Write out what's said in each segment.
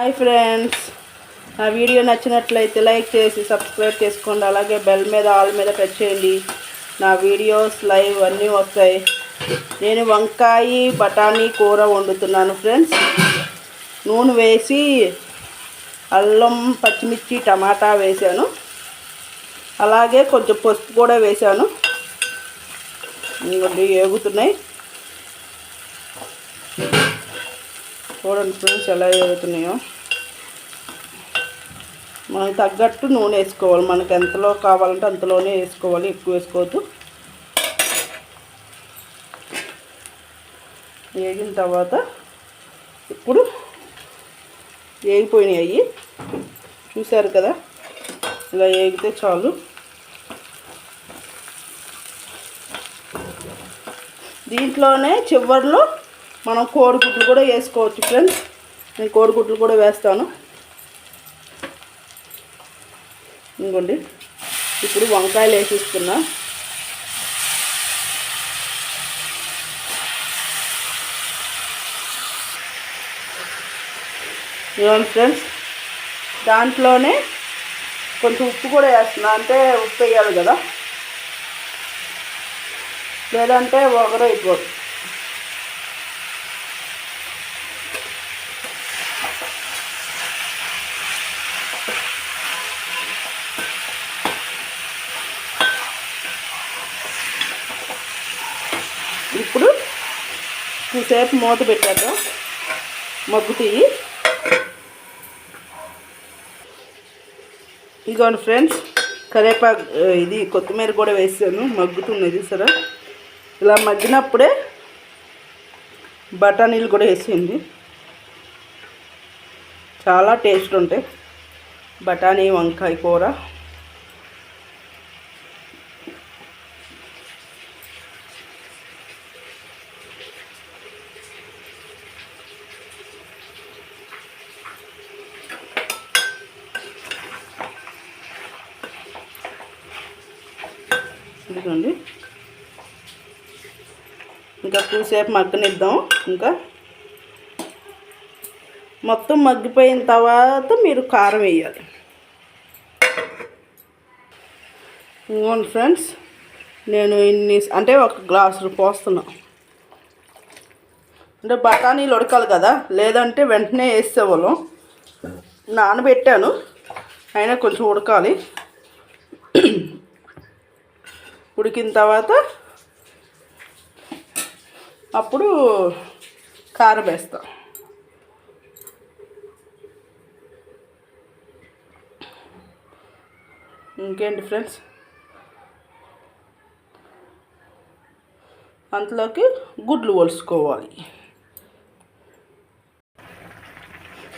Hi friends నా video నచ్చినట్లయితే like చేసి సబ్స్క్రైబ్ చేసుకోండి. అలాగే బెల్ మీద ఆల్ మీద టచ్ చేయండి నా వీడియోస్ లైవ్ అన్నీ వస్తాయి. నేను వంకాయ బఠానీ కూర వండుతున్నాను ఫ్రెండ్స్ నూనె వేసి అల్లం పచ్చిమిర్చి టమాటా వేసాను. అలాగే కొంచెం పసుపు కూడా వేసాను. ఇంకొంచెం ఏగుతున్నాయి. చూడండి ఫ్రెండ్స్ ఎలా వేగుతున్నాయో మనకు తగ్గట్టు నూనె వేసుకోవాలి. మనకు ఎంతలో కావాలంటే అంతలోనే వేసుకోవాలి. ఎక్కువ వేసుకోవద్దు. వేగిన తర్వాత ఇప్పుడు వేగిపోయినాయి అవి చూశారు కదా? ఇలా వేగితే చాలు. దీంట్లోనే చివరిలో మనం కోడిగుడ్లు కూడా వేసుకోవచ్చు ఫ్రెండ్స్. నేను కోడిగుడ్లు కూడా వేస్తాను. ఇంకోండి. ఇప్పుడు వంకాయలు వేసిస్తున్నా. ఇవ్వండి ఫ్రెండ్స్. దాంట్లోనే కొంచెం ఉప్పు కూడా వేస్తున్నా. అంటే ఉప్పు వేయాలి కదా. లేదంటే ఒకరు అయిపోతుంది ఇప్పుడు కాసేపు మూత పెట్టాక మగ్గు తీయి. ఇదిగోండి ఫ్రెండ్స్ కరేపాకు ఇది కొత్తిమీర కూడా వేసాను. మగ్గుతున్నది సరే ఇలా మగ్గినప్పుడే బఠానీలు కూడా వేసేయండి. చాలా టేస్ట్ ఉంటాయి బఠానీ వంకాయ కూర. ఇదిగోండి ఇంకా కూసేపు మగ్గనిద్దాం. ఇంకా మొత్తం మగ్గిపోయిన తర్వాత మీరు కారం వేయాలి. ఇంకోండి ఫ్రెండ్స్ నేను ఇన్ని అంటే ఒక గ్లాసు పోస్తున్నా. అంటే బఠానీలు ఉడకాలి కదా లేదంటే వెంటనే వేసేవాళ్ళం. నానబెట్టాను అయినా కొంచెం ఉడకాలి. ఉడికిన తర్వాత అప్పుడు కారం వేస్తాం. ఇంకేంటి ఫ్రెండ్స్? అంతలోకి గుడ్లు ఒలుసుకోవాలి.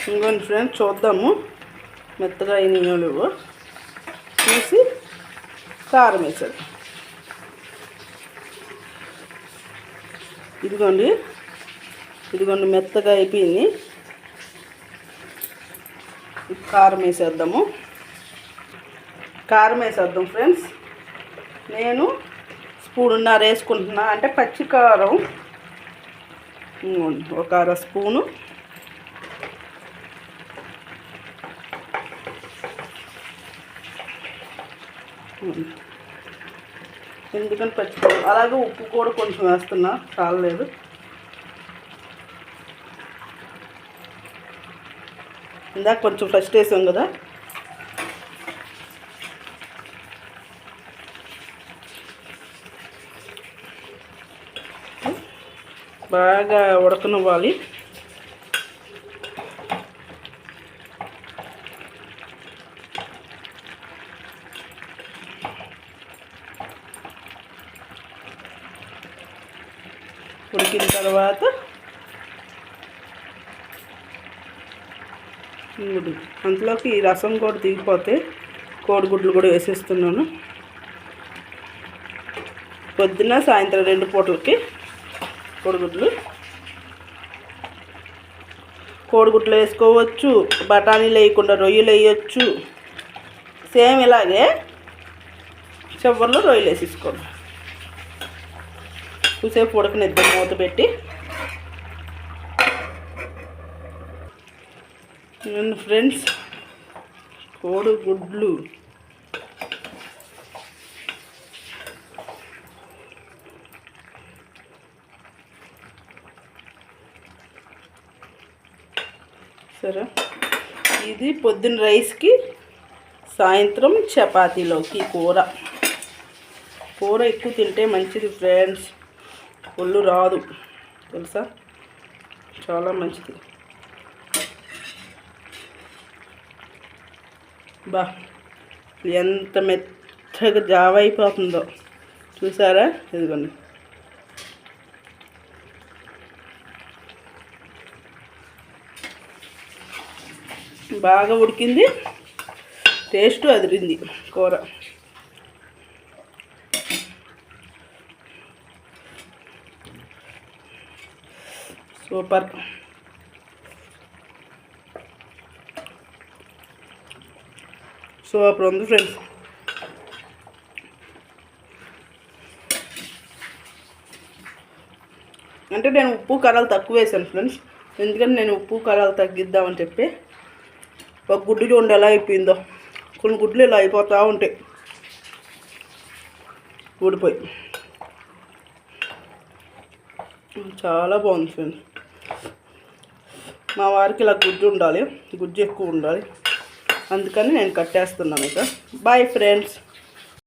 ఇంకోండి ఫ్రెండ్స్ చూద్దాము. మెత్తగా అయిన చూసి కారం వేసాడు ఇదిగోండి. ఇదిగోండి మెత్తగా అయిపోయింది. కారం వేసేద్దాము. కారం వేసేద్దాం ఫ్రెండ్స్. నేను స్పూనున్నర వేసుకుంటున్నా. అంటే పచ్చి కారం. ఒక అర స్పూను. ఎందుకని ఎందుకంటే కారం అలాగే ఉప్పు కూడా కొంచెం వేస్తున్నా చాలలేదు. ఇందాక కొంచెం ఫస్ట్ వేసాం కదా. బాగా ఉడకనివ్వాలి. ఉడికిన తర్వాత ఇంగుడు. ఈ రసం కూడా దిగిపోతే కోడిగుడ్లు కూడా వేసేస్తున్నాను. పొద్దున్న సాయంత్రం రెండు పూటలకి కోడిగుడ్లు. కోడిగుడ్లు వేసుకోవచ్చు బఠానీలు వేయకుండా రొయ్యలు వేయచ్చు. సేమ్ ఇలాగే చివరిలో రొయ్యలు వేసేసుకోండి. కూసేపు ఉడకనిద్దాం మూత పెట్టి. ఫ్రెండ్స్ కోడి గుడ్లు. సరే. ఇది పొద్దున్న రైస్కి సాయంత్రం చపాతీలోకి కూర. కూర ఎక్కువ తింటే మంచిది ఫ్రెండ్స్. ఒళ్ళు రాదు. తెలుసా? చాలా మంచిది. బా ఎంత మెత్తగా జావ అయిపోతుందో. చూసారా? ఇదిగోండి. బాగా ఉడికింది. టేస్ట్ అదిరింది కూర. సూపర్. సూపర్ ఉంది ఫ్రెండ్స్. అంటే నేను ఉప్పు కారాలు తక్కువ వేసాను ఫ్రెండ్స్. ఎందుకంటే నేను ఉప్పు కారాలు తగ్గిద్దామని చెప్పి ఒక గుడ్డు చూడండి ఎలా అయిపోయిందో. కొన్ని గుడ్లు ఇలా అయిపోతూ ఉంటాయి. ఊడిపోయి. చాలా బాగుంది ఫ్రెండ్స్. మా వారికి ఇలా గుజ్జు ఉండాలి. గుజ్జు ఎక్కువ ఉండాలి. అందుకని నేను కట్టేస్తున్నాను ఇక. Bye friends